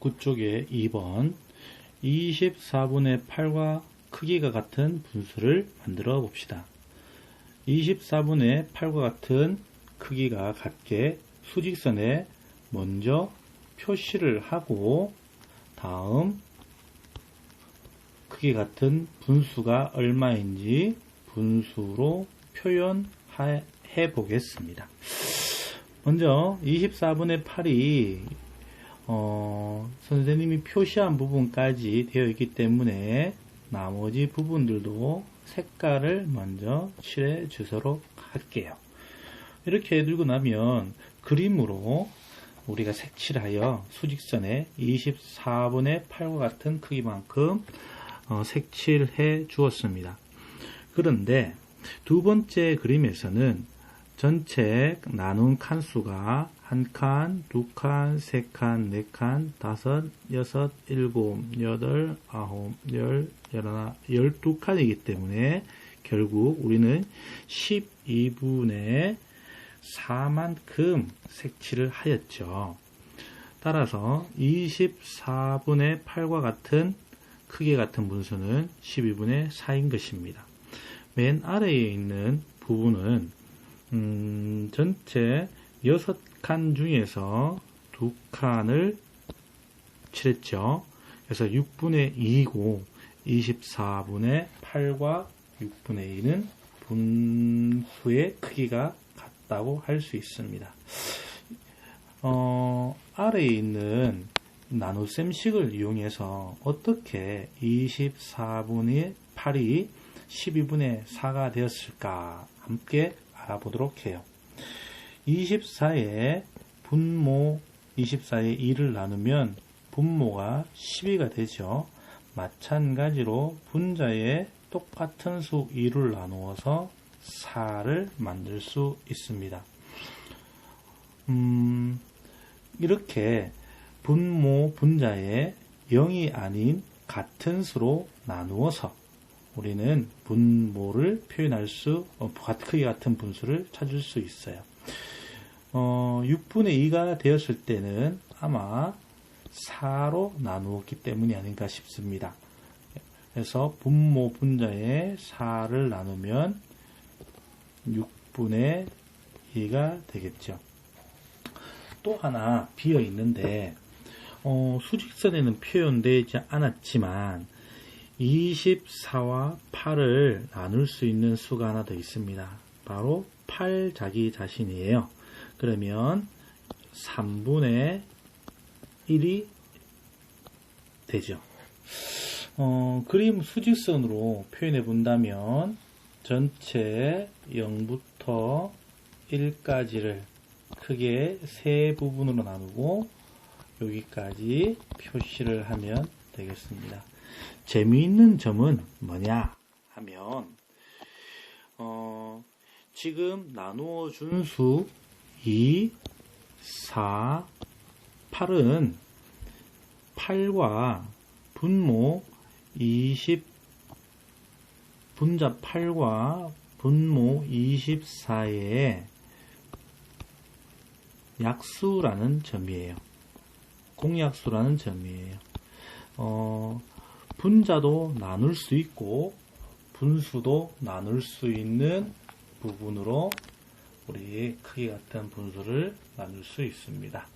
그쪽에 2번 24분의 8과 크기가 같은 분수를 만들어 봅시다. 24분의 8과 같은 크기가 같게 수직선에 먼저 표시를 하고 다음 크기 같은 분수가 얼마인지 분수로 표현해 보겠습니다. 먼저 24분의 8이 어, 선생님이 표시한 부분까지 되어 있기 때문에 나머지 부분들도 색깔을 먼저 칠해 주도록 할게요. 이렇게 해두고 나면 그림으로 우리가 색칠하여 수직선에 24분의 8과 같은 크기만큼 어, 색칠해 주었습니다. 그런데 두 번째 그림에서는 전체 나눈 칸수가 한 칸, 두 칸, 세 칸, 네 칸, 다섯, 여섯, 일곱, 여덟, 아홉, 열, 열하나, 열두 칸이기 때문에 결국 우리는 12분의 4만큼 색칠을 하였죠. 따라서 24분의 8과 같은 크기 같은 분수는 12분의 4인 것입니다. 맨 아래에 있는 부분은 음, 전체 6칸 중에서 2칸을 칠했죠. 그래서 6분의 2이고 24분의 8과 6분의 2는 분수의 크기가 같다고 할 수 있습니다. 어, 아래에 있는 나눗셈식을 이용해서 어떻게 24분의 8이 12분의 4가 되었을까 함께 알아보도록 해요. 24에 분모 24에 2를 나누면 분모가 12가 되죠. 마찬가지로 분자에 똑같은 수 2를 나누어서 4를 만들 수 있습니다. 음, 이렇게 분모 분자에 0이 아닌 같은 수로 나누어서 우리는 분모를 표현할 수, 어, 크기 같은 분수를 찾을 수 있어요. 어, 6분의 2가 되었을 때는 아마 4로 나누었기 때문이 아닌가 싶습니다. 그래서 분모 분자에 4를 나누면 6분의 2가 되겠죠. 또 하나 비어 있는데 어, 수직선에는 표현되지 않았지만 24와 8을 나눌 수 있는 수가 하나 더 있습니다. 바로 8 자기 자신이에요. 그러면 3분의 1이 되죠. 어, 그림 수직선으로 표현해 본다면 전체 0부터 1까지를 크게 세 부분으로 나누고 여기까지 표시를 하면 되겠습니다. 재미있는 점은 뭐냐 하면 어, 지금 나누어 준 수 2, 4, 8은 8과 분모 20 분자 8과 분모 24의 약수라는 점이에요. 공약수라는 점이에요. 어, 분자도 나눌 수 있고 분수도 나눌 수 있는 부분으로 우리 크기 같은 분수를 나눌 수 있습니다.